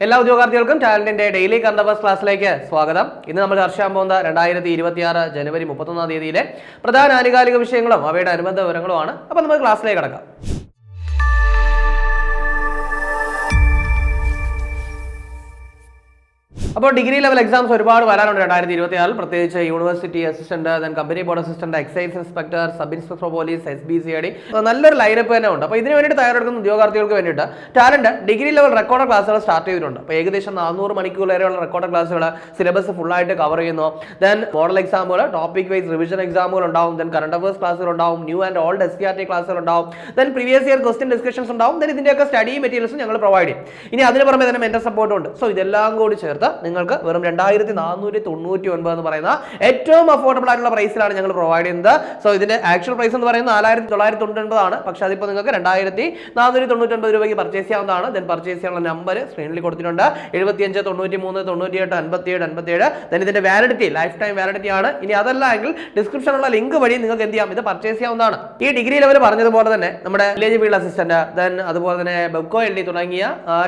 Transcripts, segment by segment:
എല്ലാ ഉദ്യോഗാർത്ഥികൾക്കും ടാലന്റിന്റെ ഡെയിലി കന്തബസ് ക്ലാസ്സിലേക്ക് സ്വാഗതം. ഇന്ന് നമ്മൾ ചർച്ച ചെയ്യാൻ പോകുന്ന രണ്ടായിരത്തി ഇരുപത്തിയാറ് ജനുവരി മുപ്പത്തൊന്നാം തീയതിയിലെ പ്രധാന ആനുകാലിക വിഷയങ്ങളും അവയുടെ അനുബന്ധ വിവരങ്ങളുമാണ്. അപ്പൊ നമുക്ക് ക്ലാസ്സിലേക്ക് കടക്കാം. അപ്പോൾ ഡിഗ്രി ലെവൽ എക്സാംസ് ഒരുപാട് വരാനുണ്ട്. രണ്ടായിരത്തി ഇരുപത്തി ആറിൽ പ്രത്യേകിച്ച് university assistant then company board assistant excise inspector sub inspector police S B C I D നല്ലൊരു ലൈനപ്പ് തന്നെ ഉണ്ട്. അപ്പോൾ ഇതിന് വേണ്ടി തയ്യാറെടുക്കുന്ന ഉദ്യോഗാർത്ഥികൾക്ക് വേണ്ടിയിട്ട് ടാലന്റ് ഡിഗ്രി ലെവൽ റെക്കോർഡ് ക്ലാസ്സുകൾ സ്റ്റാർട്ട് ചെയ്തിട്ടുണ്ട്. അപ്പോൾ ഏകദേശം നാനൂറ് മണിക്കൂർ വരെയുള്ള റെക്കോർഡ് ക്ലാസ്സുകൾ സിലബസ് ഫുള്ളായിട്ട് കവർ ചെയ്യുന്നു. ദെൻ മോഡൽ എക്സാമുകൾ ടോപ്പിക് വൈസ് റിവിഷൻ എക്സാമുകൾ ഉണ്ടാവും. ദെൻ കറണ്ട് അഫേഴ്സ് ക്ലാസ്സുകൾ ഉണ്ടാവും. New and old S C R T ക്ലാസ്സുകൾ ഉണ്ടാവും. Then previous year question discussions ഉണ്ടാവും. ദെൻ ഇതിന്റെയൊക്കെ സ്റ്റഡി മെറ്റീരിയൽസും ഞങ്ങൾ പ്രൊവൈഡ് ചെയ്യും. ഇനി അതിന് പുറമെ തന്നെ മെന്റർ സപ്പോർട്ടും ഉണ്ട്. സോ ഇതെല്ലാം കൂടി ചേർത്ത് നിങ്ങൾക്ക് വെറും രണ്ടായിരത്തി നാനൂറ്റി തൊണ്ണൂറ്റി ഒൻപത് എന്ന് പറയുന്ന ഏറ്റവും അഫോർഡബിൾ ആയിട്ടുള്ള പ്രൈസിലാണ് ഞങ്ങൾ പ്രൊവൈഡ് ചെയ്യുന്നത്. സോ ഇതിന്റെ ആക്ച്വൽ പ്രൈസ് എന്ന് പറയുന്നത് നാലായിരത്തി തൊള്ളായിരത്തി തൊണ്ണൂറ്റൊൻപതാണ് പക്ഷേ അതിപ്പോൾ നിങ്ങൾക്ക് രണ്ടായിരത്തി നാനൂറ്റി തൊണ്ണൂറ്റൊൻപത് രൂപയ്ക്ക് പർച്ചേസ് ചെയ്യാവുന്നതാണ്. ദെൻ പർച്ചേസ് ചെയ്യാനുള്ള നമ്പർ സ്ക്രീനിൽ കൊടുത്തിട്ടുണ്ട്. എഴുപത്തിയഞ്ച് തൊണ്ണൂറ്റി മൂന്ന് തൊണ്ണൂറ്റി എട്ട് അൻപത്തി ഏഴ് അൻപത്തി ഏഴ് ദെൻ ഇതിന്റെ വാലിഡിറ്റി ലൈഫ് ടൈം വാലിഡിറ്റി ആണ്. ഇനി അതല്ല എങ്കിൽ ഡിസ്ക്രിപ്ഷനുള്ള ലിങ്ക് വഴി നിങ്ങൾക്ക് എന്ത് ചെയ്യാം? ഇത് പർച്ചേസ് ചെയ്യാവുന്നതാണ്. ഈ ഡിഗ്രി ലെവൽ പറഞ്ഞതുപോലെ തന്നെ നമ്മുടെ വില്ലേജ് ഫീൽഡ് അസിസ്റ്റന്റ് ദെൻ അതുപോലെ തന്നെ ബെബ്കോ എൽ ഡി തുടങ്ങിയ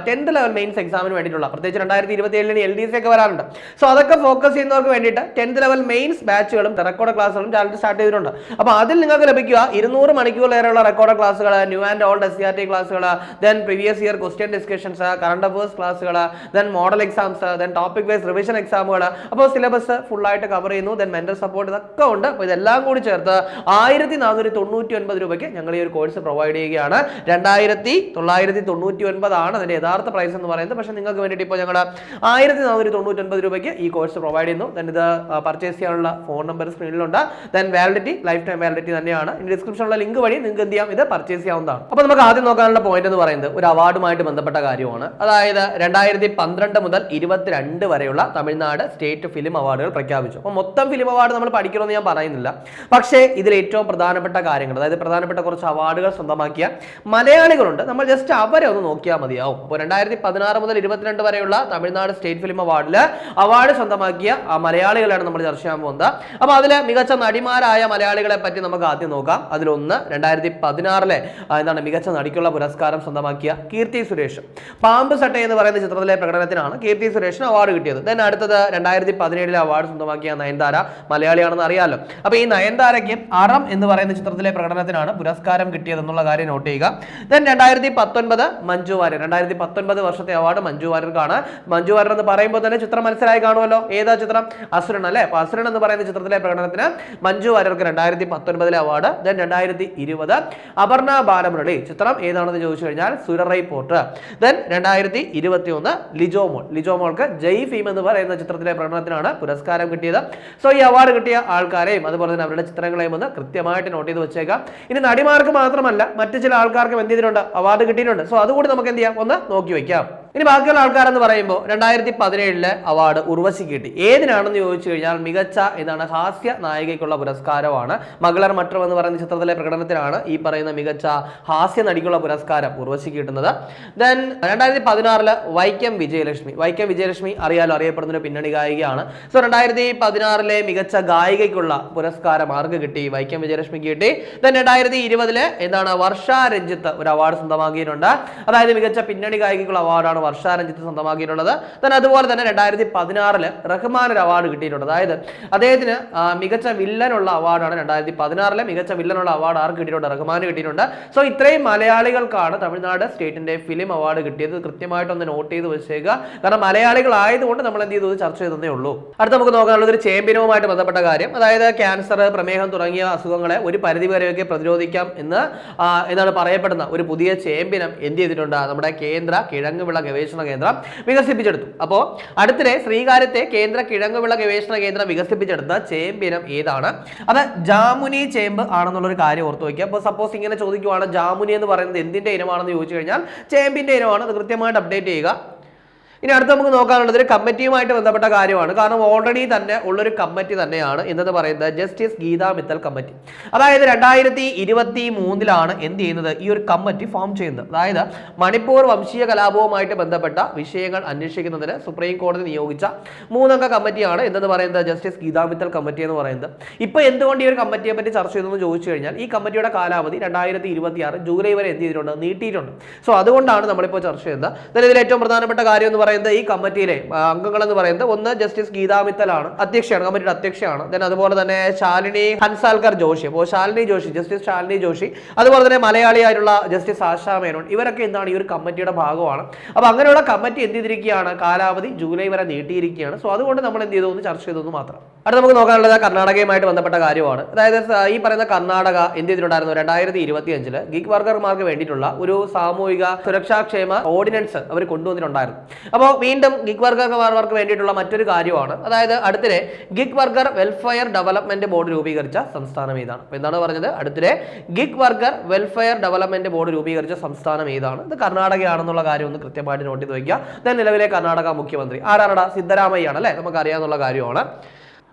ടെൻത്ത് ലെവൽ മെയിൻസ് എക്സാമിന് വേണ്ടിയിട്ടുള്ള പ്രത്യേകിച്ച് രണ്ടായിരത്തി ഇരുപത്തി ഏഴിന് എൽ ഡി സി ഒക്കെ വരാറുണ്ട്. സോ അതൊക്കെ ഫോക്കസ് ചെയ്യുന്നവർക്ക് വേണ്ടിയിട്ട് ടെൻത്ത് ലെവൽ മെയിൻസ് ബാച്ചുകളും റെക്കോർഡ് ക്ലാസ്സുകളും ചാനൽ സ്റ്റാർട്ട് ചെയ്തിട്ടുണ്ട്. അപ്പോൾ അതിൽ നിങ്ങൾക്ക് ലഭിക്കുക ഇരുന്നൂറ് മണിക്കൂറിലേറെയുള്ള റെക്കോർഡ് ക്ലാസ്സുകൾ new and old S C R T ക്ലാസ്സുകൾ then previous year question discussions current affairs ക്ലാസ്സുകൾ then model exams then topic wise revision എക്സാമുകൾ അപ്പോൾ സിലബസ് ഫുള്ളായിട്ട് കവർ ചെയ്യുന്നു ദെൻ മെന്റൽ സപ്പോർട്ട് ഇതൊക്കെ ഉണ്ട്. അപ്പോൾ ഇതെല്ലാം കൂടി ചേർത്ത് ആയിരത്തി നാനൂറ്റി തൊണ്ണൂറ്റി ഒൻപത് രൂപയ്ക്ക് ഞങ്ങൾ ഈ ഒരു കോഴ്സ് പ്രൊവൈഡ് ചെയ്യുകയാണ്. രണ്ടായിരത്തി തൊള്ളായിരത്തി തൊണ്ണൂറ്റി ഒൻപതാണ് അതിന്റെ യഥാർത്ഥ പ്രൈസ് എന്ന് പറയുന്നത്. പക്ഷേ നിങ്ങൾക്ക് വേണ്ടിയിട്ട് ഇപ്പോൾ ഞങ്ങൾ ആയിരത്തി ഒരു തൊണ്ണൂറ്റൊൻപത് രൂപയ്ക്ക് ഈ കോഴ്സ് പ്രൊവൈഡ് ചെയ്യുന്നു. ദൻ ഇത് പർച്ചേസ് ചെയ്യാനുള്ള phone number സ്ക്രീനിലുണ്ട്. Then validity life time validity തന്നെയാണ് ഡിസ്ക്രിപ്ഷനിലുള്ള ലിങ്ക് വഴി നിങ്ങൾക്ക് എന്ത് ചെയ്യാം? ഇത് പർച്ചേസ് ചെയ്യാവുന്നതാണ്. അപ്പോൾ നമുക്ക് ആദ്യം നോക്കാനുള്ള പോയിന്റ് എന്ന് പറയുന്നത് ഒരു അവാർഡുമായിട്ട് ബന്ധപ്പെട്ട കാര്യമാണ്. അതായത് രണ്ടായിരത്തി പന്ത്രണ്ട് മുതൽ ഇരുപത്തിരണ്ട് വരെയുള്ള തമിഴ്നാട് സ്റ്റേറ്റ് ഫിലിം അവാർഡുകൾ പ്രഖ്യാപിച്ചു. അപ്പോൾ മൊത്തം ഫിലിം അവാർഡ് നമ്മൾ പഠിക്കണമെന്ന് ഞാൻ പറയുന്നില്ല. പക്ഷേ ഇതിൽ ഏറ്റവും പ്രധാനപ്പെട്ട കാര്യങ്ങൾ അതായത് പ്രധാനപ്പെട്ട കുറച്ച് അവാർഡുകൾ സ്വന്തമാക്കിയ മലയാളികളുണ്ട്. നമ്മൾ ജസ്റ്റ് അവരെ ഒന്ന് നോക്കിയാൽ മതിയാവും. അപ്പോൾ രണ്ടായിരത്തി പതിനാറ് മുതൽ ഇരുപത്തിരണ്ട് വരെയുള്ള തമിഴ്നാട് സ്റ്റേറ്റ് ഫിലിം അവാർഡിൽ അവാർഡ് സ്വന്തമാക്കിയ മലയാളികളാണ് നമ്മൾ ചർച്ച ചെയ്യാൻ പോകുന്നത്. അപ്പോൾ അതിൽ മികച്ച നടിമാരായ മലയാളികളെ പറ്റി നമുക്ക് ആദ്യം നോക്കാം. അതിലൊന്ന് രണ്ടായിരത്തി പതിനാറിലെ എന്താണ് മികച്ച നടിക്കുള്ള പുരസ്കാരം സ്വന്തമാക്കിയ കീർത്തി സുരേഷ്. പാമ്പ് സട്ട എന്ന് പറയുന്ന ചിത്രത്തിലെ പ്രകടനത്തിനാണ് കീർത്തി സുരേഷ് അവാർഡ് കിട്ടിയത്. ദെൻ അടുത്തത് രണ്ടായിരത്തി പതിനേഴിലെ അവാർഡ് സ്വന്തമാക്കിയ നയൻതാര മലയാളിയാണെന്ന് അറിയാലോ. അപ്പോൾ ഈ നയൻതാരയ്ക്ക് അറം എന്ന് പറയുന്ന ചിത്രത്തിലെ പ്രകടനത്തിനാണ് പുരസ്കാരം കിട്ടിയത് എന്നുള്ള കാര്യം നോട്ട് ചെയ്യുക. ദെൻ രണ്ടായിരത്തി പത്തൊൻപത് മഞ്ജു വാര്യർ. രണ്ടായിരത്തി പത്തൊൻപത് വർഷത്തെ അവാർഡ് മഞ്ജു വാര്യർക്കാണ്. മഞ്ജു വാര്യർ എന്ന് പറയുമ്പോൾ തന്നെ ചിത്രം മനസ്സിലായി കാണുമല്ലോ. ഏതാ ചിത്രം? അസുരൻ അല്ലേ? അപ്പൊ അസുരൻ എന്ന് പറയുന്ന ചിത്രത്തിലെ പ്രകടനത്തിന് മഞ്ജു വാര്യർക്ക് രണ്ടായിരത്തി പത്തൊൻപതിലെ അവാർഡ് ദെൻ രണ്ടായിരത്തി ഇരുപത് അപർണ ബാലമുരളി. ചിത്രം ഏതാണെന്ന് ചോദിച്ചു കഴിഞ്ഞാൽ സുരറൈ പോർട്ട്. ദെൻ രണ്ടായിരത്തി ഇരുപത്തി ഒന്ന് ലിജോമോൾ ലിജോമോൾക്ക് ജയ് ഫീം എന്ന് പറയുന്ന ചിത്രത്തിലെ പ്രകടനത്തിനാണ് പുരസ്കാരം കിട്ടിയത്. സോ ഈ അവാർഡ് കിട്ടിയ ആൾക്കാരെയും അതുപോലെ തന്നെ അവരുടെ ചിത്രങ്ങളെയും ഒന്ന് കൃത്യമായിട്ട് നോട്ട് ചെയ്ത് വെച്ചേക്കാം. ഇനി നടിമാർക്ക് മാത്രമല്ല മറ്റു ചില ആൾക്കാർക്കും എന്ത് ചെയ്തിട്ടുണ്ട്? അവാർഡ് കിട്ടിയിട്ടുണ്ട്. സോ അതുകൂടി നമുക്ക് എന്ത് ചെയ്യാം? ഒന്ന് നോക്കി വെക്കാം. ഇനി ബാക്കിയുള്ള ആൾക്കാരെന്ന് പറയുമ്പോൾ രണ്ടായിരത്തി പതിനേഴിലെ അവാർഡ് ഉർവശി കിട്ടി. ഏതിനാണെന്ന് ചോദിച്ചു കഴിഞ്ഞാൽ മികച്ച ഇതാണ് ഹാസ്യ നായികയ്ക്കുള്ള പുരസ്കാരമാണ്. മകളർ മറ്റർ എന്ന് പറയുന്ന ചിത്രത്തിലെ പ്രകടനത്തിനാണ് ഈ പറയുന്ന മികച്ച ഹാസ്യ നടിക്കുള്ള പുരസ്കാരം ഉർവശി കിട്ടുന്നത്. ദെൻ രണ്ടായിരത്തി പതിനാറിൽ വൈക്കം വിജയലക്ഷ്മി. വൈക്കം വിജയലക്ഷ്മി അറിയാലോ അറിയപ്പെടുന്ന ഒരു പിന്നണി ഗായികയാണ്. സോ രണ്ടായിരത്തി പതിനാറിലെ മികച്ച ഗായികയ്ക്കുള്ള പുരസ്കാരം ആർക്ക് കിട്ടി? വൈക്കം വിജയലക്ഷ്മി കിട്ടി. ദെൻ രണ്ടായിരത്തി ഇരുപതിലെ എന്താണ് വർഷ രഞ്ജിത്ത് ഒരു അവാർഡ് സ്വന്തമാക്കിയിട്ടുണ്ട്. അതായത് മികച്ച പിന്നണി ഗായികയ്ക്കുള്ള അവാർഡാണ് വർഷ രഞ്ജിത്ത് സ്വന്തമാക്കിയിട്ടുള്ളത്. തന്നെ അതുപോലെ തന്നെ രണ്ടായിരത്തി പതിനാറിൽ റഹ്മാൻ ഒരു അവാർഡ് കിട്ടിയിട്ടുണ്ട്. അതായത് അദ്ദേഹത്തിന് മികച്ച വില്ലനുള്ള അവാർഡാണ് രണ്ടായിരത്തി പതിനാറിലെ മികച്ച വില്ലനുള്ള അവാർഡ് ആർക്ക് കിട്ടിയിട്ടുണ്ട്? റഹ്മാന് കിട്ടിയിട്ടുണ്ട്. സോ ഇത്രയും മലയാളികൾക്കാണ് തമിഴ്നാട് സ്റ്റേറ്റിന്റെ ഫിലിം അവാർഡ് കിട്ടിയത്. കൃത്യമായിട്ടൊന്ന് നോട്ട് ചെയ്ത് വെച്ചേക്കുക. കാരണം മലയാളികൾ മലയാളികളായതുകൊണ്ട് നമ്മൾ എന്ത് ചെയ്തു? ചർച്ച ചെയ്തതേ ഉള്ളൂ. അടുത്ത നമുക്ക് നോക്കാനുള്ളത് ഒരു ചേമ്പിനവുമായിട്ട് ബന്ധപ്പെട്ട കാര്യം. അതായത് ക്യാൻസർ പ്രമേഹം തുടങ്ങിയ അസുഖങ്ങളെ ഒരു പരിധി വരെയൊക്കെ പ്രതിരോധിക്കാം എന്ന് എന്നാണ് പറയപ്പെടുന്ന ഒരു പുതിയ ചേമ്പ്യനം എന്ത് ചെയ്തിട്ടുണ്ട്? നമ്മുടെ കേന്ദ്ര കിഴങ്ങുവിള ഗവേഷണ കേന്ദ്രം വികസിപ്പിച്ചെടുത്തു. അപ്പോൾ അടുത്തിടെ ശ്രീകാര്യത്തെ കേന്ദ്ര കിഴങ്ങുവിള ഗവേഷണ കേന്ദ്രം വികസിപ്പിച്ചെടുത്ത ചേമ്പിനം ഏതാണ്? അത് ജാമുനി ചേമ്പ് ആണെന്നുള്ളൊരു കാര്യം ഓർത്തു വയ്ക്കുക. അപ്പോൾ സപ്പോസ് ഇങ്ങനെ ചോദിക്കുവാണ് ജാമുനി എന്ന് പറയുന്നത് എന്തിന്റെ ഇനമാണെന്ന് ചോദിച്ചു കഴിഞ്ഞാൽ ചേമ്പിന്റെ ഇനമാണ്. അത് കൃത്യമായിട്ട് അപ്ഡേറ്റ് ചെയ്യുക. ഇനി അടുത്ത് നമുക്ക് നോക്കാനുള്ളത് ഒരു കമ്മിറ്റിയുമായിട്ട് ബന്ധപ്പെട്ട കാര്യമാണ്. കാരണം ഓൾറെഡി തന്നെ ഉള്ളൊരു കമ്മിറ്റി തന്നെയാണ് എന്നത് പറയുന്നത് ജസ്റ്റിസ് ഗീതാ മിത്തൽ കമ്മിറ്റി അതായത് രണ്ടായിരത്തി ഇരുപത്തി മൂന്നിലാണ് എന്ത് ചെയ്യുന്നത്? ഈ ഒരു കമ്മിറ്റി ഫോം ചെയ്യുന്നത്. അതായത് മണിപ്പൂർ വംശീയ കലാപവുമായിട്ട് ബന്ധപ്പെട്ട വിഷയങ്ങൾ അന്വേഷിക്കുന്നതിന് സുപ്രീം കോടതി നിയോഗിച്ച മൂന്നംഗ കമ്മിറ്റിയാണ് എന്നത് പറയുന്നത് ജസ്റ്റിസ് ഗീതാ മിത്തൽ കമ്മിറ്റി എന്ന് പറയുന്നത്. ഇപ്പൊ എന്തുകൊണ്ട് ഈ ഒരു കമ്മിറ്റിയെ പറ്റി ചർച്ച ചെയ്തെന്ന് ചോദിച്ചു കഴിഞ്ഞാൽ ഈ കമ്മിറ്റിയുടെ കാലാവധി രണ്ടായിരത്തി ഇരുപത്തി ആറ് ജൂലൈ വരെ എന്ത് ചെയ്തിട്ടുണ്ട്? നീട്ടിയിട്ടുണ്ട്. സോ അതുകൊണ്ടാണ് നമ്മളിപ്പോൾ ചർച്ച ചെയ്യുന്നത്. ഇതിൽ ഏറ്റവും പ്രധാനപ്പെട്ട കാര്യം എന്ന് പറയുന്നത് പറയുന്നത് ഈ കമ്മിറ്റിയിലെ അംഗങ്ങൾ എന്ന് പറയുന്നത് ഒന്ന് ജസ്റ്റിസ് ഗീതാ മിത്തലാണ് അധ്യക്ഷയാണ് കമ്മിറ്റിയുടെ അധ്യക്ഷയാണ്. ദെൻ അതുപോലെ തന്നെ ശാലിനി ഹൻസാൽക്കർ ജോഷി. അപ്പോൾ ശാലിനി ജോഷി ജസ്റ്റിസ് ശാലിനി ജോഷി അതുപോലെ തന്നെ മലയാളിയായിട്ടുള്ള ജസ്റ്റിസ് ആശാ മേനോൻ ഇവരൊക്കെ എന്താണ് ഈ ഒരു കമ്മിറ്റിയുടെ ഭാഗമാണ്. അപ്പോൾ അങ്ങനെയുള്ള കമ്മിറ്റി എന്ത് ചെയ്തിരിക്കുകയാണ്? കാലാവധി ജൂലൈ വരെ നീട്ടിയിരിക്കുകയാണ്. സോ അതുകൊണ്ട് നമ്മൾ എന്ത് ചെയ്തു? എന്ന് ചർച്ച ചെയ്തു മാത്രം. അടുത്ത നമുക്ക് നോക്കാനുള്ളത് കർണാടകയുമായിട്ട് ബന്ധപ്പെട്ട കാര്യമാണ്. അതായത് ഈ പറയുന്ന കർണാടക എന്ത് ചെയ്തിട്ടുണ്ടായിരുന്നു? രണ്ടായിരത്തി ഇരുപത്തി അഞ്ചിൽ ഗിഗ് വർക്കർമാർക്ക് വേണ്ടിയിട്ടുള്ള ഒരു സാമൂഹിക സുരക്ഷാക്ഷേമ ഓർഡിനൻസ് അവർ കൊണ്ടുവന്നിട്ടുണ്ടായിരുന്നു. അപ്പോൾ വീണ്ടും ഗിഗ് വർക്കർക്ക് വേണ്ടിയിട്ടുള്ള മറ്റൊരു കാര്യമാണ്. അതായത് അടുത്തിടെ gig worker welfare development board രൂപീകരിച്ച സംസ്ഥാനം ഏതാണ്? അപ്പോൾ എന്താണ് പറഞ്ഞത്? അടുത്തിടെ gig worker welfare development board രൂപീകരിച്ച സംസ്ഥാനം ഏതാണ്? ഇത് കർണാടകയാണെന്നുള്ള കാര്യം ഒന്ന് കൃത്യമായിട്ട് നോട്ട് ചെയ്ത് വയ്ക്കുക. നിലവിലെ കർണാടക മുഖ്യമന്ത്രി ആരാണടാ? സിദ്ധരാമയ്യാണ് അല്ലേ നമുക്കറിയാവുന്ന കാര്യമാണ്.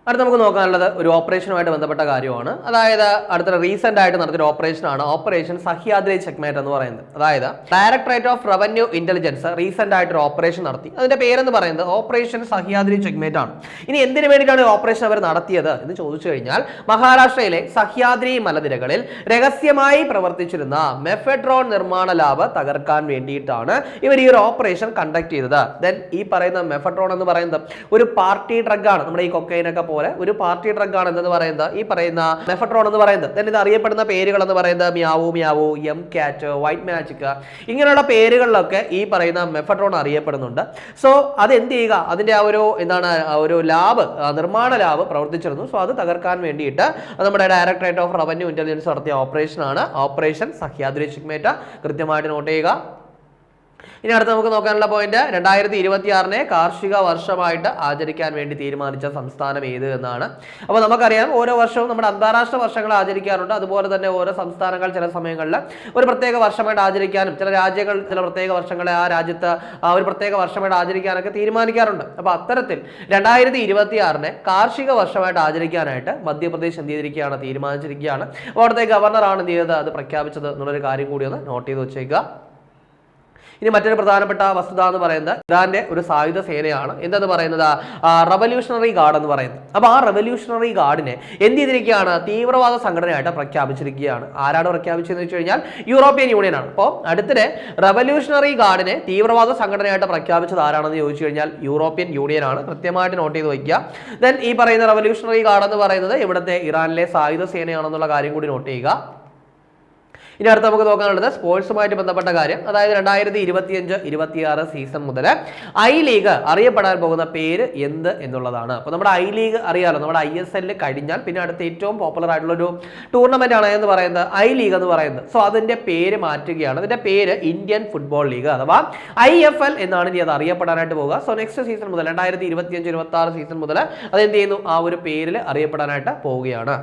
അടുത്ത നമുക്ക് നോക്കാനുള്ളത് ഒരു ഓപ്പറേഷനുമായിട്ട് ബന്ധപ്പെട്ട കാര്യമാണ്. അതായത് അടുത്ത റീസെന്റ് ആയിട്ട് നടത്തിയ ഓപ്പറേഷനാണ് ഓപ്പറേഷൻ സഹ്യാദ്രി ചെക്മേറ്റ് എന്ന് പറയുന്നത്. അതായത് directorate of revenue intelligence recent ആയിട്ട് ഒരു ഓപ്പറേഷൻ നടത്തി. അതിന്റെ പേരെന്ന് പറയുന്നത് ഓപ്പറേഷൻ സഹ്യാദ്രി ചെക്മേറ്റ് ആണ്. ഇനി എന്തിനു വേണ്ടിയിട്ടാണ് ഈ ഓപ്പറേഷൻ അവർ നടത്തിയത് എന്ന് ചോദിച്ചു കഴിഞ്ഞാൽ മഹാരാഷ്ട്രയിലെ സഹ്യാദ്രി മലനിരകളിൽ രഹസ്യമായി പ്രവർത്തിച്ചിരുന്ന മെഫെട്രോൺ നിർമ്മാണ ലാബ് തകർക്കാൻ വേണ്ടിയിട്ടാണ് ഇവർ ഈ ഒരു ഓപ്പറേഷൻ കണ്ടക്ട് ചെയ്തത്. ദെൻ ഈ പറയുന്ന മെഫെഡ്രോൺ എന്ന് പറയുന്നത് ഒരു പാർട്ടി ഡ്രഗ് ആണ് നമ്മുടെ ഈ കൊക്കൈനൊക്കെ പോലെ ഒരു പാർട്ടി ഡ്രഗ് ആണ് എന്ന് പറയുന്നത്? ഈ പറയുന്ന മെഫട്രോൺ എന്ന് പറയുന്നത്. ഇത് അറിയപ്പെടുന്ന പേരുകൾ എന്ന് പറയുന്നത് meow meow M cat white magic ഇങ്ങനെയുള്ള പേരുകളിലൊക്കെ ഈ പറയുന്ന മെഫട്രോൺ അറിയപ്പെടുന്നുണ്ട്. സോ അത് എന്ത് ചെയ്യുക? അതിന്റെ ആ ഒരു എന്താണ് ഒരു ലാബ് നിർമ്മാണ ലാബ് പ്രവർത്തിച്ചിരുന്നു. സോ അത് തകർക്കാൻ വേണ്ടിയിട്ട് നമ്മുടെ ഡയറക്ടറേറ്റ് ഓഫ് റവന്യൂ ഇന്റലിജൻസ് നടത്തിയ ഓപ്പറേഷനാണ് ഓപ്പറേഷൻ സഹ്യാദ്രി ചിക്മേറ്റ കൃത്യമായിട്ട് നോട്ട് ചെയ്യുക. ഇനി അടുത്ത് നമുക്ക് നോക്കാനുള്ള പോയിന്റ് രണ്ടായിരത്തി ഇരുപത്തി ആറിനെ കാർഷിക വർഷമായിട്ട് ആചരിക്കാൻ വേണ്ടി തീരുമാനിച്ച സംസ്ഥാനം ഏത് എന്നാണ്. അപ്പോൾ നമുക്കറിയാം ഓരോ വർഷവും നമ്മുടെ അന്താരാഷ്ട്ര വർഷങ്ങൾ ആചരിക്കാറുണ്ട്. അതുപോലെ തന്നെ ഓരോ സംസ്ഥാനങ്ങൾ ചില സമയങ്ങളിൽ ഒരു പ്രത്യേക വർഷമായിട്ട് ആചരിക്കാനും ചില രാജ്യങ്ങൾ ചില പ്രത്യേക വർഷങ്ങളെ ആ രാജ്യത്ത് ഒരു പ്രത്യേക വർഷമായിട്ട് ആചരിക്കാനൊക്കെ തീരുമാനിക്കാറുണ്ട്. അപ്പോൾ അത്തരത്തിൽ രണ്ടായിരത്തി ഇരുപത്തി ആറിനെ കാർഷിക വർഷമായിട്ട് ആചരിക്കാനായിട്ട് മധ്യപ്രദേശ് എന്ത് ചെയ്തിരിക്കുകയാണ്? തീരുമാനിച്ചിരിക്കുകയാണ്. അവിടുത്തെ ഗവർണറാണ് എന്ത് ചെയ്തത്? അത് പ്രഖ്യാപിച്ചത് എന്നുള്ളൊരു കാര്യം കൂടി ഒന്ന് നോട്ട് ചെയ്ത് വെച്ചേക്കുക. ഇനി മറ്റൊരു പ്രധാനപ്പെട്ട വസ്തുത എന്ന് പറയുന്നത് ഇറാന്റെ ഒരു സായുധ സേനയാണ്. എന്തെന്ന് പറയുന്നത്? റവല്യൂഷണറി ഗാർഡ് എന്ന് പറയുന്നത്. അപ്പോൾ ആ റവല്യൂഷണറി ഗാർഡിനെ എന്ത് ചെയ്തിരിക്കുകയാണ്? തീവ്രവാദ സംഘടനയായിട്ട് പ്രഖ്യാപിച്ചിരിക്കുകയാണ്. ആരാണ് പ്രഖ്യാപിച്ചതെന്ന് വെച്ച് കഴിഞ്ഞാൽ യൂറോപ്യൻ യൂണിയൻ ആണ്. അപ്പോൾ അടുത്തിടെ റവല്യൂഷണറി ഗാർഡിനെ തീവ്രവാദ സംഘടനയായിട്ട് പ്രഖ്യാപിച്ചത് ആരാണെന്ന് ചോദിച്ചു കഴിഞ്ഞാൽ യൂറോപ്യൻ യൂണിയൻ ആണ്. കൃത്യമായിട്ട് നോട്ട് ചെയ്ത് വയ്ക്കുക. ദെൻ ഈ പറയുന്ന റവല്യൂഷണറി ഗാർഡ് എന്ന് പറയുന്നത് ഇവിടുത്തെ ഇറാനിലെ സായുധ സേനയാണെന്നുള്ള കാര്യം കൂടി നോട്ട് ചെയ്യുക. ഇനി അടുത്ത് നമുക്ക് നോക്കാനുള്ളത് സ്പോർട്സുമായിട്ട് ബന്ധപ്പെട്ട കാര്യം. അതായത് രണ്ടായിരത്തി ഇരുപത്തിയഞ്ച് ഇരുപത്തിയാറ് സീസൺ മുതൽ ഐ ലീഗ് അറിയപ്പെടാൻ പോകുന്ന പേര് എന്ത് എന്നുള്ളതാണ്. അപ്പോൾ നമ്മുടെ ഐ ലീഗ് അറിയാലോ നമ്മുടെ ഐ എസ് എല്ലിൽ കഴിഞ്ഞാൽ പിന്നെ അടുത്ത ഏറ്റവും പോപ്പുലർ ആയിട്ടുള്ള ഒരു ടൂർണമെന്റ് ആണ് എന്ന് പറയുന്നത് ഐ ലീഗ് എന്ന് പറയുന്നത്. സോ അതിന്റെ പേര് മാറ്റുകയാണ്. അതിന്റെ പേര് ഇന്ത്യൻ ഫുട്ബോൾ ലീഗ് അഥവാ ഐ എഫ് എൽ എന്നാണ് ഇനി അത് അറിയപ്പെടാനായിട്ട് പോകുക സോ നെക്സ്റ്റ് സീസൺ മുതൽ രണ്ടായിരത്തി ഇരുപത്തിയഞ്ച് ഇരുപത്തി ആറ് സീസൺ മുതൽ അത് എന്ത് ചെയ്യുന്നു? ആ ഒരു പേരിൽ അറിയപ്പെടാനായിട്ട് പോവുകയാണ്.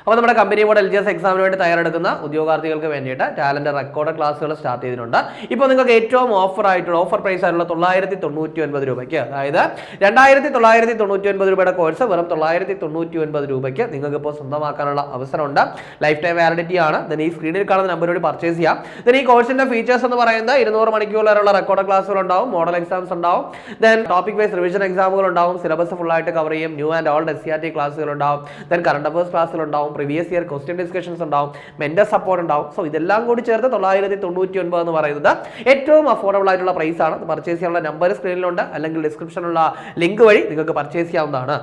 അപ്പോൾ നമ്മുടെ company board L G S എക്സാമിന് വേണ്ടി തയ്യാറെടുക്കുന്ന ഉദ്യോഗാർത്ഥികൾക്ക് വേണ്ടിയിട്ട് ടാലന്റ് റെക്കോർഡ് ക്ലാസ്സുകൾ സ്റ്റാർട്ട് ചെയ്തിട്ടുണ്ട്. ഇപ്പോൾ നിങ്ങൾക്ക് ഏറ്റവും ഓഫർ ആയിട്ടുള്ള ഓഫർ പ്രൈസ് ആയിട്ടുള്ള തൊള്ളായിരത്തി തൊണ്ണൂറ്റി ഒൻപത് രൂപയ്ക്ക് അതായത് രണ്ടായിരത്തി തൊള്ളായിരത്തി തൊണ്ണൂറ്റി ഒൻപത് രൂപയുടെ കോഴ്സ് വെറും തൊള്ളായിരത്തി തൊണ്ണൂറ്റി ഒൻപത് രൂപയ്ക്ക് നിങ്ങൾക്ക് ഇപ്പോൾ സ്വന്തമാക്കാനുള്ള അവസരമുണ്ട്. ലൈഫ് ടൈം വാലിഡിറ്റി ആണ്. ദൻ ഈ സ്ക്രീനിൽ കാണുന്ന നമ്പർ വഴി പർച്ചേസ് ചെയ്യാം. ദൻ ഈ കോഴ്സിന്റെ ഫീച്ചേഴ്സ് എന്ന് പറയുന്നത് ഇരുന്നൂറ് മണിക്കൂർ വരെയുള്ള റെക്കോർഡ് ക്ലാസ്സുകൾ ഉണ്ടാവും മോഡൽ എക്സാംസ് ഉണ്ടാവും. ദെൻ ടോപ്പിക് വൈസ് റിവിഷൻ എക്സാമുകൾ ഉണ്ടാവും. സിലബസ് ഫുൾ ആയിട്ട് കവർ ചെയ്യും. New and old S C R T ക്ലാസ്സുകൾ ഉണ്ടാവും. ദെൻ കറണ്ട് അഫേഴ്സ് ക്ലാസ്സുകൾ ഉണ്ടാവും. പ്രീവിയസ് ഇയർ ക്വസ്റ്റ്യൻ ഡിസ്കഷൻസ് ഉണ്ടാവും മെന്റർ സപ്പോർട്ട് ഉണ്ടാവും. സോ ഇതെല്ലാം കൂടി ചേർത്ത് തൊള്ളായിരത്തി തൊണ്ണൂറ്റി ഒൻപത് എന്ന് പറയുന്നത് ഏറ്റവും അഫോർഡബിൾ ആയിട്ടുള്ള പ്രൈസ് ആണ്. പർച്ചേസ് ചെയ്യാനുള്ള നമ്പർ സ്ക്രീനിലുണ്ട് അല്ലെങ്കിൽ ഡിസ്ക്രിപ്ഷനിലുള്ള ലിങ്ക് വഴി നിങ്ങൾക്ക് പർച്ചേസ് ചെയ്യാവുന്നതാണ്.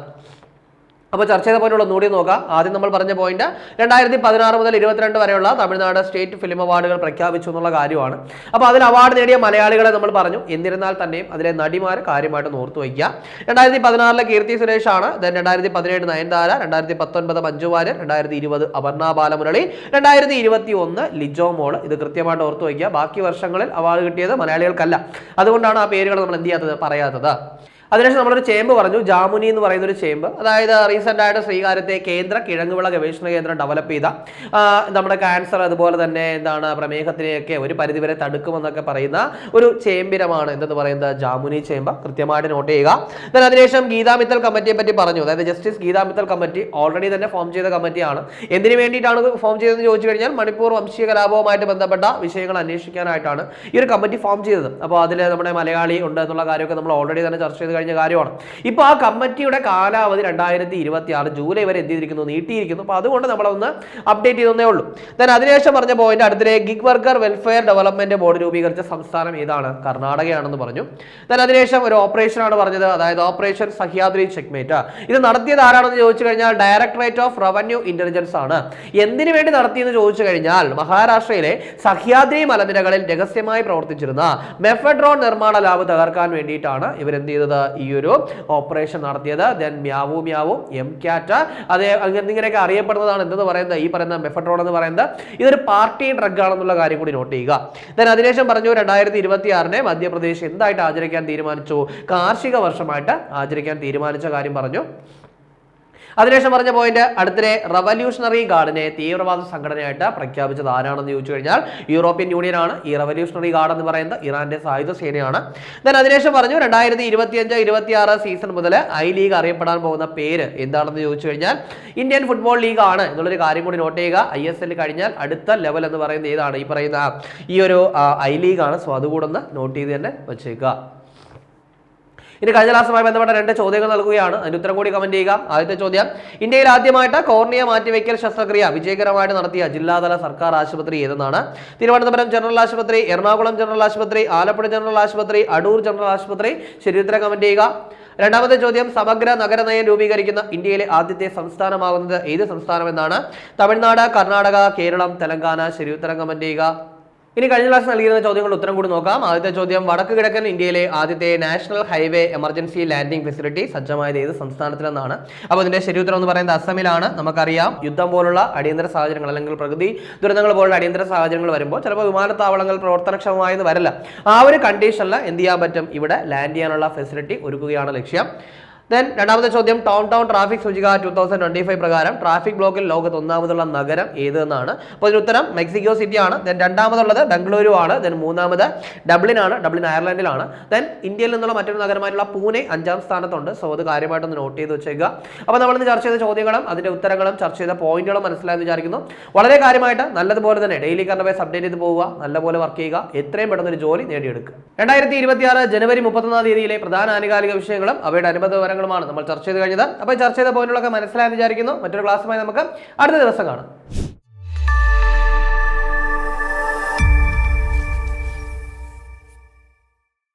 അപ്പോൾ ചർച്ച ചെയ്ത പോയിന്റുള്ള ഒന്നുകൂടി നോക്കാം. ആദ്യം നമ്മൾ പറഞ്ഞ പോയിന്റ് രണ്ടായിരത്തി പതിനാറ് മുതൽ ഇരുപത്തിരണ്ട് വരെയുള്ള തമിഴ്നാട് സ്റ്റേറ്റ് ഫിലിം അവാർഡുകൾ പ്രഖ്യാപിച്ചു എന്നുള്ള കാര്യമാണ്. അപ്പോൾ അതിൽ അവാർഡ് നേടിയ മലയാളികളെ നമ്മൾ പറഞ്ഞു. എന്നിരുന്നാൽ തന്നെയും അതിലെ നടിമാർ കാര്യമായിട്ട് ഓർത്തു വയ്ക്കുക. രണ്ടായിരത്തി പതിനാറിലെ കീർത്തി സുരേഷ് ആണ്. ദെൻ രണ്ടായിരത്തി പതിനേഴ് നയൻതാര രണ്ടായിരത്തി പത്തൊൻപത് മഞ്ജു വാര്യർ രണ്ടായിരത്തി ഇരുപത് അപർണ ബാലമുരളി രണ്ടായിരത്തി ഇരുപത്തി ഒന്ന് ലിജോ മോൾ ഇത് കൃത്യമായിട്ട് ഓർത്തു വയ്ക്കുക. ബാക്കി വർഷങ്ങളിൽ അവാർഡ് കിട്ടിയത് മലയാളികൾക്കല്ല. അതുകൊണ്ടാണ് ആ പേരുകൾ നമ്മൾ എന്ത് ചെയ്യാത്തത്? പറയാത്തത്. അതിനുശേഷം നമ്മളൊരു ചേമ്പ് പറഞ്ഞു ജാമുനി എന്ന് പറയുന്ന ഒരു ചേമ്പ്. അതായത് റീസെന്റ് ആയിട്ട് ശ്രീകാര്യത്തെ കേന്ദ്ര കിഴങ്ങുവിള ഗവേഷണ കേന്ദ്രം ഡെവലപ്പ് ചെയ്ത നമ്മുടെ ക്യാൻസർ അതുപോലെ തന്നെ എന്താണ് പ്രമേഹത്തിനെയൊക്കെ ഒരു പരിധിവരെ തടുക്കുമെന്നൊക്കെ പറയുന്ന ഒരു ചേമ്പിരമാണ് എന്തെന്ന് പറയുന്നത്? ജാമുനി ചേമ്പ്. കൃത്യമായിട്ട് നോട്ട് ചെയ്യുക. Then അതിനുശേഷം ഗീതാമിത്തൽ കമ്മിറ്റിയെ പറ്റി പറഞ്ഞു. അതായത് ജസ്റ്റിസ് ഗീതാമിത്തൽ കമ്മിറ്റി ഓൾറെഡി തന്നെ ഫോം ചെയ്ത കമ്മിറ്റിയാണ്. എന്തിനു വേണ്ടിയിട്ടാണ് ഫോം ചെയ്തതെന്ന് ചോദിച്ചു കഴിഞ്ഞാൽ മണിപ്പൂർ വംശീയ കലാപവുമായിട്ട് ബന്ധപ്പെട്ട വിഷയങ്ങൾ അന്വേഷിക്കാനായിട്ടാണ് ഈ ഒരു കമ്മിറ്റി ഫോം ചെയ്തത്. അപ്പോൾ അതിൽ നമ്മുടെ മലയാളി ഉണ്ട് എന്നുള്ള കാര്യമൊക്കെ നമ്മൾ ഓൾറെഡി തന്നെ ചർച്ച ചെയ്ത് കഴിഞ്ഞ കാര്യമാണ്. ഇപ്പോൾ ആ കമ്മിറ്റിയുടെ കാലാവധി രണ്ടായിരത്തി ഇരുപത്തി ആറ് ജൂലൈ വരെ എന്ത് ചെയ്തിരിക്കുന്നു? നീട്ടിയിരിക്കുന്നു. അപ്പോൾ അതുകൊണ്ട് നമ്മളൊന്ന് അപ്ഡേറ്റ് ചെയ്തേ ഉള്ളൂ. ദെൻ അതിനുശേഷം പറഞ്ഞ പോയിന്റ് അടുത്തിടെ gig worker welfare development board രൂപീകരിച്ച സംസ്ഥാനം ഏതാണ്? കർണാടകയാണെന്ന് പറഞ്ഞു. ദെൻ അതിനുശേഷം ഒരു ഓപ്പറേഷൻ ആണ് പറഞ്ഞത്. അതായത് ഓപ്പറേഷൻ സഹ്യാദ്രി ചെക്മേറ്റ് ഇത് നടത്തിയത് ആരാണെന്ന് ചോദിച്ചു കഴിഞ്ഞാൽ ഡയറക്ടറേറ്റ് ഓഫ് റവന്യൂ ഇന്റലിജൻസ് ആണ്. എന്തിനു വേണ്ടി നടത്തിയെന്ന് ചോദിച്ചു കഴിഞ്ഞാൽ മഹാരാഷ്ട്രയിലെ സഹ്യാദ്രി മലനിരകളിൽ രഹസ്യമായി പ്രവർത്തിച്ചിരുന്ന മെഫഡ്രോൺ നിർമ്മാണ ലാബ് തകർക്കാൻ വേണ്ടിയിട്ടാണ് ഇവരെന്ത് ചെയ്തത്? ഈ ഒരു ഓപ്പറേഷൻ നടത്തിയത്. Then meow meow M cat അതേ ഇങ്ങനെയൊക്കെ അറിയപ്പെടുന്നതാണ് എന്തെന്ന് പറയുന്നത്? ഈ പറയുന്ന മെഫട്രോൾ എന്ന് പറയുന്നത് ഇതൊരു പാർട്ടി ഡ്രഗ് ആണെന്നുള്ള കാര്യം കൂടി നോട്ട് ചെയ്യുക. ദെൻ അതിനുശേഷം പറഞ്ഞു രണ്ടായിരത്തി ഇരുപത്തി ആറിനെ മധ്യപ്രദേശ് എന്തായിട്ട് ആചരിക്കാൻ തീരുമാനിച്ചു? കാർഷിക വർഷമായിട്ട് ആചരിക്കാൻ തീരുമാനിച്ച കാര്യം പറഞ്ഞു. അതിനുശേഷം പറഞ്ഞ പോയിന്റ് അടുത്തിടെ റവല്യൂഷണറി ഗാർഡിനെ തീവ്രവാദ സംഘടനയായിട്ട് പ്രഖ്യാപിച്ചത് ആരാണെന്ന് ചോദിച്ചു കഴിഞ്ഞാൽ യൂറോപ്യൻ യൂണിയൻ ആണ്. ഈ റവല്യൂഷണറി ഗാർഡ് എന്ന് പറയുന്നത് ഇറാന്റെ സായുധ സേനയാണ്. ദൻ അതിനുശേഷം പറഞ്ഞു രണ്ടായിരത്തി ഇരുപത്തിയഞ്ച് ഇരുപത്തിയാറ് സീസൺ മുതൽ ഐ ലീഗ് അറിയപ്പെടാൻ പോകുന്ന പേര് എന്താണെന്ന് ചോദിച്ചു കഴിഞ്ഞാൽ ഇന്ത്യൻ ഫുട്ബോൾ ലീഗ് ആണ്. എന്നുള്ളൊരു കാര്യം കൂടി നോട്ട് ചെയ്യുക. ഐ എസ് എൽ കഴിഞ്ഞാൽ അടുത്ത ലെവൽ എന്ന് പറയുന്നത് ഏതാണ്? ഈ പറയുന്ന ഈ ഒരു ഐ ലീഗ് ആണ്. സോ അതുകൂടൊന്ന് നോട്ട് ചെയ്ത് തന്നെ വെച്ചേക്കുക. ഇനി കഴിഞ്ഞ ക്ലാസ്സുമായി ബന്ധപ്പെട്ട രണ്ട് ചോദ്യങ്ങൾ നൽകുകയാണ്. അതിന് ഉത്തരം കൂടി കമന്റ് ചെയ്യുക. ആദ്യത്തെ ചോദ്യം ഇന്ത്യയിൽ ആദ്യമായിട്ട് കോർണിയ മാറ്റിവെക്കൽ ശസ്ത്രക്രിയ വിജയകരമായിട്ട് നടത്തിയ ജില്ലാതല സർക്കാർ ആശുപത്രി ഏതെന്നാണ്? തിരുവനന്തപുരം ജനറൽ ആശുപത്രി എറണാകുളം ജനറൽ ആശുപത്രി ആലപ്പുഴ ജനറൽ ആശുപത്രി അടൂർ ജനറൽ ആശുപത്രി. ശരി ഉത്തരം കമന്റ് ചെയ്യുക. രണ്ടാമത്തെ ചോദ്യം സമഗ്ര നഗരനയം രൂപീകരിക്കുന്ന ഇന്ത്യയിലെ ആദ്യത്തെ സംസ്ഥാനമാകുന്നത് ഏത് സംസ്ഥാനം എന്നാണ് തമിഴ്നാട് കർണാടക കേരളം തെലങ്കാന. ശരിയുത്തരം കമന്റ് ചെയ്യുക. ഇനി കഴിഞ്ഞ ക്ലാസ് നൽകിയിരുന്ന ചോദ്യങ്ങളുടെ ഉത്തരം കൂടി നോക്കാം. ആദ്യത്തെ ചോദ്യം വടക്ക് കിഴക്കൻ ഇന്ത്യയിലെ ആദ്യത്തെ national highway emergency landing facility സജ്ജമായത് ഏത് സംസ്ഥാനത്തിലെന്നാണ്? അപ്പോൾ ഇതിന്റെ ശരി ഉത്തരം എന്ന് പറയുന്നത് അസമിലാണ്. നമുക്കറിയാം യുദ്ധം പോലുള്ള അടിയന്തര സാഹചര്യങ്ങൾ അല്ലെങ്കിൽ പ്രകൃതി ദുരന്തങ്ങൾ പോലുള്ള അടിയന്തര സാഹചര്യങ്ങൾ വരുമ്പോൾ ചിലപ്പോൾ വിമാനത്താവളങ്ങൾ പ്രവർത്തനക്ഷമമായെന്ന് വരില്ല. ആ ഒരു കണ്ടീഷനിൽ എന്ത് ചെയ്യാൻ പറ്റും? ഇവിടെ ലാൻഡ് ചെയ്യാനുള്ള ഫെസിലിറ്റി ഒരുക്കുകയാണ് ലക്ഷ്യം. ദെൻ രണ്ടാമത്തെ ചോദ്യം ടൗൺ ടൗൺ ട്രാഫിക് സൂചിക ടു തൗസൻഡ് ട്വന്റി ഫൈവ് പ്രകാരം ട്രാഫിക് ബ്ലോക്കിൽ ലോകത്ത് ഒന്നാമതുള്ള നഗരം ഏത് എന്നാണ് അപ്പോൾ ഇതിന് ഉത്തരം മെക്സിക്കോ സിറ്റി ആണ് ദെൻ രണ്ടാമതുള്ളത് ബംഗളൂരു ആണ് ദെൻ മൂന്നാമത് ഡബ്ലിൻ ആണ് ഡബ്ലിൻ അയർലൻഡിലാണ്. ദെൻ ഇന്ത്യയിൽ നിന്നുള്ള മറ്റൊരു നഗരമായിട്ടുള്ള പൂനെ അഞ്ചാം സ്ഥാനത്തുണ്ട്. സോ അത് കാര്യമായിട്ടൊന്ന് നോട്ട് ചെയ്ത് വെച്ചേക്കുക അപ്പോൾ നമ്മൾ ഇന്ന് ചർച്ച ചെയ്ത ചോദ്യങ്ങളും അതിന്റെ ഉത്തരങ്ങളും ചർച്ച ചെയ്ത പോയിന്റുകളും മനസ്സിലായെന്ന് വിചാരിക്കുന്നു. വളരെ കാര്യമായിട്ട് നല്ലതുപോലെ തന്നെ ഡെയിലി കറണ്ട് ബേസ് അപ്ഡേറ്റ് ചെയ്ത് പോവുക. നല്ലപോലെ വർക്ക് ചെയ്യുക. എത്രയും പെട്ടെന്ന് ഒരു ജോലി നേടിയെടുക്കുക. രണ്ടായിരത്തി ഇരുപത്തിയാറ് ജനുവരി മുപ്പത്തൊന്നാം തീയതിയിലെ പ്രധാന ആനുകാലിക വിഷയങ്ങളും അവയുടെ അനുബന്ധ വിവരങ്ങളുമാണ് നമ്മൾ ചർച്ച ചെയ്ത് കഴിഞ്ഞത്. അപ്പോൾ ചർച്ച ചെയ്ത പോയിന്റുകളൊക്കെ മനസ്സിലായെന്ന് വിചാരിക്കുന്നു. മറ്റൊരു ക്ലാസ്സുമായി നമുക്ക് അടുത്ത ദിവസം കാണാം.